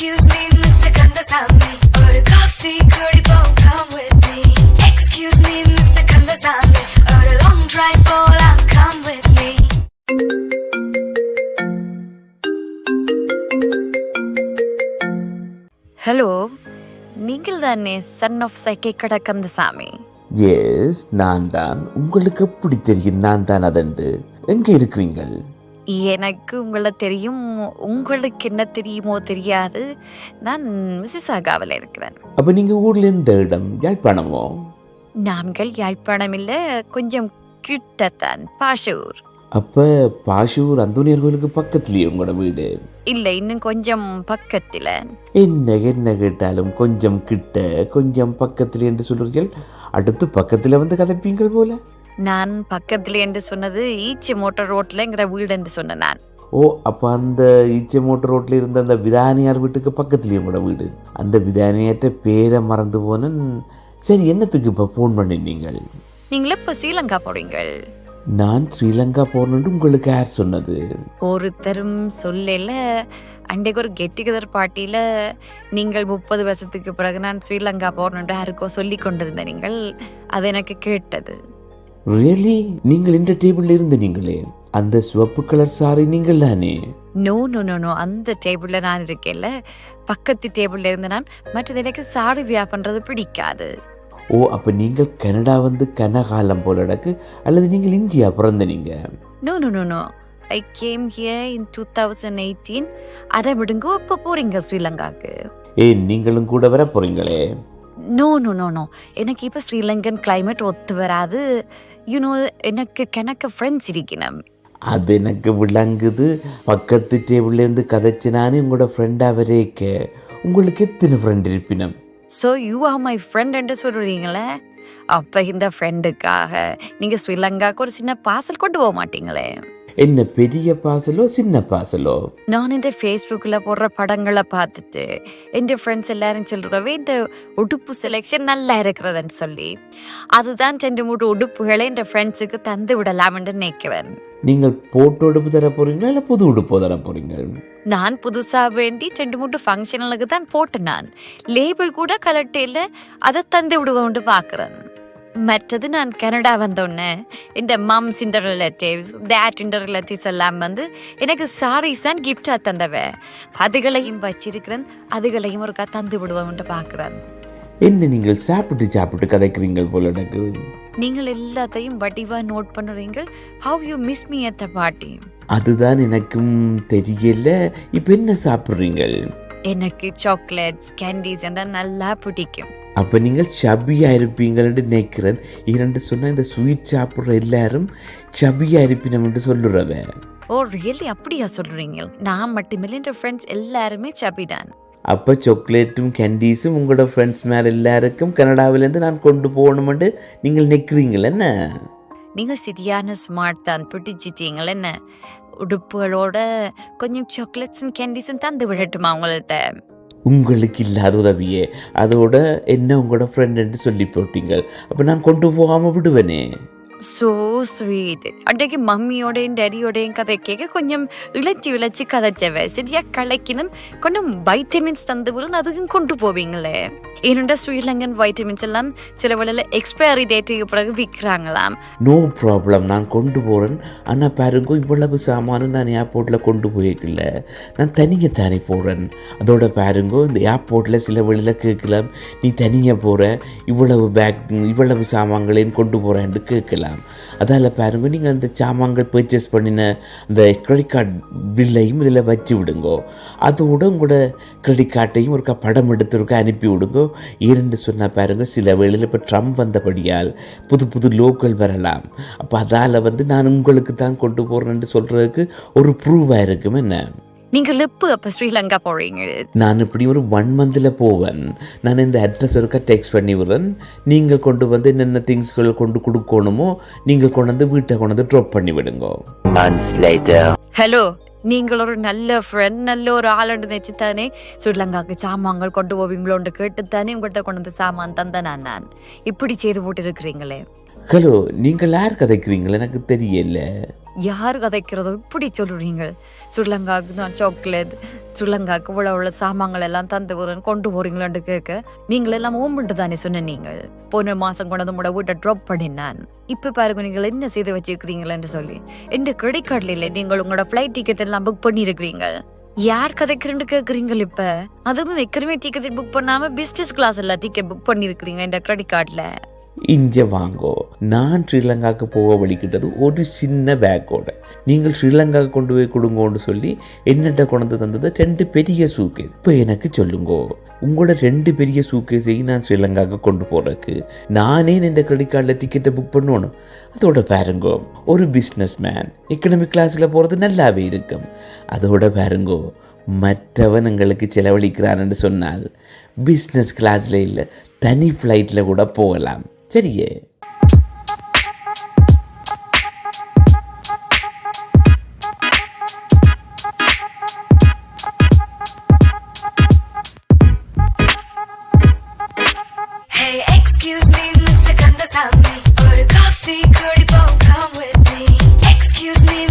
Excuse me, Mr. Kandasamy. ஒரு coffee குடிப்போம் come with me. Excuse me, Mr. Kandasamy. ஒரு long drive போலாம் come with me. Hello நீங்கள் தானே சன் ஆஃப் சைக்கை கடக்கந்தசாமி எஸ் நான் தான் உங்களுக்கு எப்படி தெரியும் நான் தான் அதண்டு எங்க இருக்கிறீங்கள் எனக்கு உங்களை தெரியும். உங்களுக்கு என்ன தெரியுமோ தெரியாது. நான் மிசிசாகாவில் இருக்கிறேன். அப்ப நீங்க ஊர்ல எந்த இடம் யாழ்ப்பாணமோ? நாங்கள் யாழ்ப்பாணம் இல்லை கொஞ்சம் கிட்டத்தான் பாஷூர் அப்ப பாஷூர் அந்தோனியர் கோயிலுக்கு பக்கத்துலயே உங்களோட வீடு? இல்லை இன்னும் கொஞ்சம் பக்கத்தில். என்ன என்ன கேட்டாலும் கொஞ்சம் கிட்ட கொஞ்சம் பக்கத்துல என்று சொல்றீர்கள் அடுத்து பக்கத்துல வந்து கதைப்பீங்கள் போல. நான் பக்கத்தில் என்று சொன்னது ஈச்சி மோட்டார் ரோட்லங்கிற வீடு என்று சொன்னேன் நான். ஓ அப்ப அந்த ஈச்ச மோட்டர் ரோட்ல இருந்த அந்த விதானியார் வீட்டுக்கு பக்கத்துலயே உங்களோட வீடு. அந்த விதானியார்ட்ட பேரை மறந்து போனேன். சரி என்னத்துக்கு இப்ப ஃபோன் பண்ணினீங்கள் நீங்கள்? இப்போ ஸ்ரீலங்கா போறீங்கள். நான் ஸ்ரீலங்கா போகணுன்னு உங்களுக்கு யார் சொன்னது? ஒருத்தரும் சொல்லல. அன்றைக்கு ஒரு கெட் டுகெதர் பார்ட்டியில் நீங்கள் முப்பது வருஷத்துக்கு பிறகு நான் ஸ்ரீலங்கா போகணுன்ட்டு யாருக்கோ சொல்லி கொண்டிருந்த நீங்கள் அது எனக்கு கேட்டது. ரியலி நீங்கள் இந்த டேபிள்ல இருந்த நீங்களே? அந்த சிவப்பு கலர் சாரி நீங்கள் தானே? நோ நோ நோ நோ அந்த டேபிளில் நான் இருக்கேன்ல. பக்கத்து டேபிளில் இருந்து நான் மற்றது எனக்கு சாரி வியா பண்ணுறது பிடிக்காது. ஓ அப்ப நீங்கள் கனடா வந்து கனகாலம் போல நடக்கு அல்லது நீங்கள் இந்தியா பிறந்த நீங்க? No no no no I came here in two thousand eighteen அதை விடுங்க இப்போ போகிறீங்க ஸ்ரீலங்காவுக்கு ஏன் நீங்களும் கூட வர போறீங்களே? நோ நோ நோ நோ எனக்கு இப்போ ஸ்ரீலங்கன் climate ஒத்து வராது. யூனோ எனக்கு கணக்கு ஃப்ரெண்ட்ஸ் இருக்கணும் அது எனக்கு விளங்குது. பக்கத்து டேபிள்ல இருந்து கதைச்சு நானே உங்களோட ஃப்ரெண்டா வரைக்க உங்களுக்கு எத்தனை friend இருப்பினம்? So you are my friend என்று சொல்கிறீங்களே அப்போ இந்த ஃப்ரெண்டுக்காக நீங்கள் ஸ்ரீலங்காவுக்கு ஒரு சின்ன பார்சல் கொண்டு போக மாட்டீங்களே? என்ன பெரிய பாசலோ சின்ன பாசலோ? நான் இந்த ஃபேஸ்புக்கில் போடுற படங்களை பார்த்துட்டு என் ஃப்ரெண்ட்ஸ் எல்லாரும் சொல்கிறவே இந்த உடுப்பு செலெக்ஷன் நல்லா இருக்கிறதுன்னு சொல்லி அதுதான் ரெண்டு மூணு உடுப்புகளை என் ஃப்ரெண்ட்ஸுக்கு தந்து விடலாம்னு நினைக்குவேன் நீங்கள் போட்டோ உடுப்பு தர போறீங்களா இல்ல புது உடுப்போ தர போறீங்க? நான் புதுசா வேண்டி ரெண்டு மூணு ஃபங்க்ஷனுக்கு தான் போட்டேன் நான். லேபிள் கூட கலட்டையில் அதை தந்து விடுவோம்னு பார்க்குறேன். மற்றது நான் கனடா வந்தோடனே இந்த மம்ஸ் இந்த ரிலேட்டிவ்ஸ் டேட் இந்த ரிலேட்டிவ்ஸ் எல்லாம் வந்து எனக்கு சாரீஸ் தான் கிஃப்டாக தந்தவ. அதுகளையும் வச்சிருக்கிறேன் அதுகளையும் ஒருக்கா தந்து விடுவோம்னு பார்க்குறேன் என்ன நீங்கள் சாப்பிட்டு சாப்பிட்டு கதைக்கிறீங்க போல எனக்கு? நீங்கள் எல்லாத்தையும் வடிவாக நோட் பண்ணுறீங்க how you miss me the party? அதுதான் எனக்கும் தெரியல. இப்ப என்ன சாப்பிடுறீங்க எனக்கு சாக்லேட்ஸ் கேண்டீஸ் எல்லாம் நல்லா பிடிக்கும். அப்ப நீங்கள் சபியா இருப்பீங்கன்னு நினைக்கிறேன். இரண்டு சொன்ன இந்த ஸ்வீட் சாப்பிடுற எல்லாரும் சபியா இருப்பினம்னு சொல்லுறவ. ஓ ரியலி அப்படியா சொல்றீங்க? நான் மட்டுமில்லை என் ஃப்ரெண்ட்ஸ் எல்லாருமே சபிதான். அப்ப சாக்லேட்டும் கேண்டீஸும் உங்களோட ஃப்ரெண்ட்ஸ் மேல எல்லாருக்கும் கனடாவிலேருந்து நான் கொண்டு போகணுமெண்டு நீங்கள் நிற்கிறீங்கள என்ன? நீங்க சரியான ஸ்மார்ட் தான் பிடிச்சிட்டீங்கள என்ன? உடுப்புகளோட கொஞ்சம் சாக்லேட்ஸும் கேண்டீஸும் தந்து விடட்டுமா உங்கள்கிட்ட உங்களுக்கு இல்லாத உதவியே. அதோட என்ன உங்களோட ஃப்ரெண்டுன்னு சொல்லி போட்டீங்க அப்ப நான் கொண்டு போகாம விடுவேனே. ஸோ ஸ்வீட் அன்றைக்கு மம்மியோடையும் டேடியோடையும் கதை கேட்க கொஞ்சம் இழைச்சி இழைச்சி கதைச்சவ. சரியா கலைக்கணும். கொஞ்சம் வைட்டமின்ஸ் தந்து விடும் அதுக்கும் கொண்டு ஸ்ரீலங்கன் வைட்டமின்ஸ் எல்லாம் சில வேளையில் எக்ஸ்பயரி டேட்டுக்கு பிறகு விற்கிறாங்களாம் நோ ப்ராப்ளம் நான் கொண்டு போகிறேன் ஆனால் பாருங்க இவ்வளவு சாமானும் நான் ஏர்போர்ட்டில் கொண்டு போயிருக்கல நான் தனியாக தானே போகிறேன் அதோட பாருங்க இந்த ஏர்போர்ட்டில் சில வழியில் கேட்கலாம். நீ தனியாக போகிற இவ்வளவு பேக் இவ்வளவு சாமான்களையும் கொண்டு போகிறேன்னு கேட்கலாம். அதால் பாருங்க நீங்கள் அந்த சாமான்கள் பர்ச்சேஸ் பண்ணின அந்த கிரெடிட் கார்டு பில்லையும் இதில் வச்சு விடுங்கோ. அதோட உங்களோட கிரெடிட் கார்டையும் ஒருக்கா படம் எடுத்து ஒருக்கா அனுப்பி விடுங்கோ. இரண்டு சொன்னால் பாருங்க சில வேளையில் இப்போ ட்ரம்ப் வந்தபடியால் புது புது லோக்கல் வரலாம். அப்போ அதால் வந்து நான் உங்களுக்கு தான் கொண்டு போகிறேன்னு சொல்கிறதுக்கு ஒரு ப்ரூவாக இருக்கும். என்ன? நீங்கள் எப்போ அப்போ ஸ்ரீலங்கா போறீங்க. நான் இப்படி ஒரு ஒன் மந்தில் போவேன். நான் இந்த அட்ரஸ் ஒருக்கா டெக்ஸ்ட் பண்ணி விடுறேன். நீங்கள் கொண்டு வந்து என்னென்ன திங்ஸ்கள் கொண்டு கொடுக்கணுமோ நீங்கள் கொண்டு வந்து வீட்டை கொண்டு வந்து ட்ராப் பண்ணி விடுங்க. Months later. ஹலோ நீங்கள் ஒரு நல்ல ஃப்ரெண்ட் நல்ல ஒரு ஆளுன்னு நினைச்சு தானே ஸ்ரீலங்காவுக்கு சாமான்கள் கொண்டு போவீங்களோன்னு கேட்டு தானே உங்கள்கிட்ட கொண்டு வந்து சாமான் தந்த நான் இப்படி செய்து போட்டு இருக்கிறீங்களே ஹலோ நீங்கள் யார் கதைக்கிறீங்களே எனக்கு தெரியல. யார் கதைக்கிறதோ இப்படி சொல்லுறீங்க ஸ்ரீலங்காவுக்கு தான் சாக்லேட் ஸ்ரீலங்காவுக்கு இவ்வளோ உள்ள சாமான்கள் எல்லாம் தந்து வரேன் கொண்டு போறீங்களான்னு கேட்க நீங்கள் எல்லாம் ஓம்பிட்டு தானே சொன்ன நீங்கள். போன மாதம் கொண்டது கூட உங்களோட வீட்டை ட்ராப் பண்ணினான். இப்போ பாருங்க நீங்கள் என்ன செய்து வச்சிருக்கிறீங்களேன்னு சொல்லி. எந்த கிரெடிட் கார்டில் இல்லை நீங்கள் உங்களோட ஃப்ளைட் டிக்கெட் எல்லாம் புக் பண்ணியிருக்கிறீங்க யார் கதைக்கிறேன்னு கேட்குறீங்கள் இப்போ? அதுவும் எக்கனமி டிக்கெட் புக் பண்ணாமல் பிஸ்னஸ் கிளாஸ் எல்லாம் டிக்கெட் புக் பண்ணியிருக்கிறீங்க இந்த கிரெடிட் கார்டில் இங்கே வாங்கோ. நான் ஸ்ரீலங்காவுக்கு போக வழிக்கிட்டது ஒரு சின்ன பேக்கோட நீங்கள் ஸ்ரீலங்காவுக்கு கொண்டு போய் கொடுங்கோன்னு சொல்லி என்னட்ட கொண்டு தந்தது ரெண்டு பெரிய சூக்கேஸ் இப்போ எனக்கு சொல்லுங்கோ. உங்களோட ரெண்டு பெரிய சூக்கேஸையும் நான் ஸ்ரீலங்காவுக்கு கொண்டு போகிறதுக்கு நானே என் கிரெடிட் கார்டில் டிக்கெட்டை புக் பண்ணணும் அதோட பாருங்கோ. ஒரு பிஸ்னஸ் மேன் எக்கனமிக் கிளாஸில் போகிறது நல்லாவே இருக்கும். அதோட பாருங்கோ. மற்றவன் எங்களுக்கு செலவழிக்கிறான்னு சொன்னால் பிஸ்னஸ் கிளாஸில் இல்லை தனி ஃப்ளைட்டில் கூட போகலாம். चलिए Excuse me, Mr. Kandasamy, for coffee, curry, come with me. Excuse me,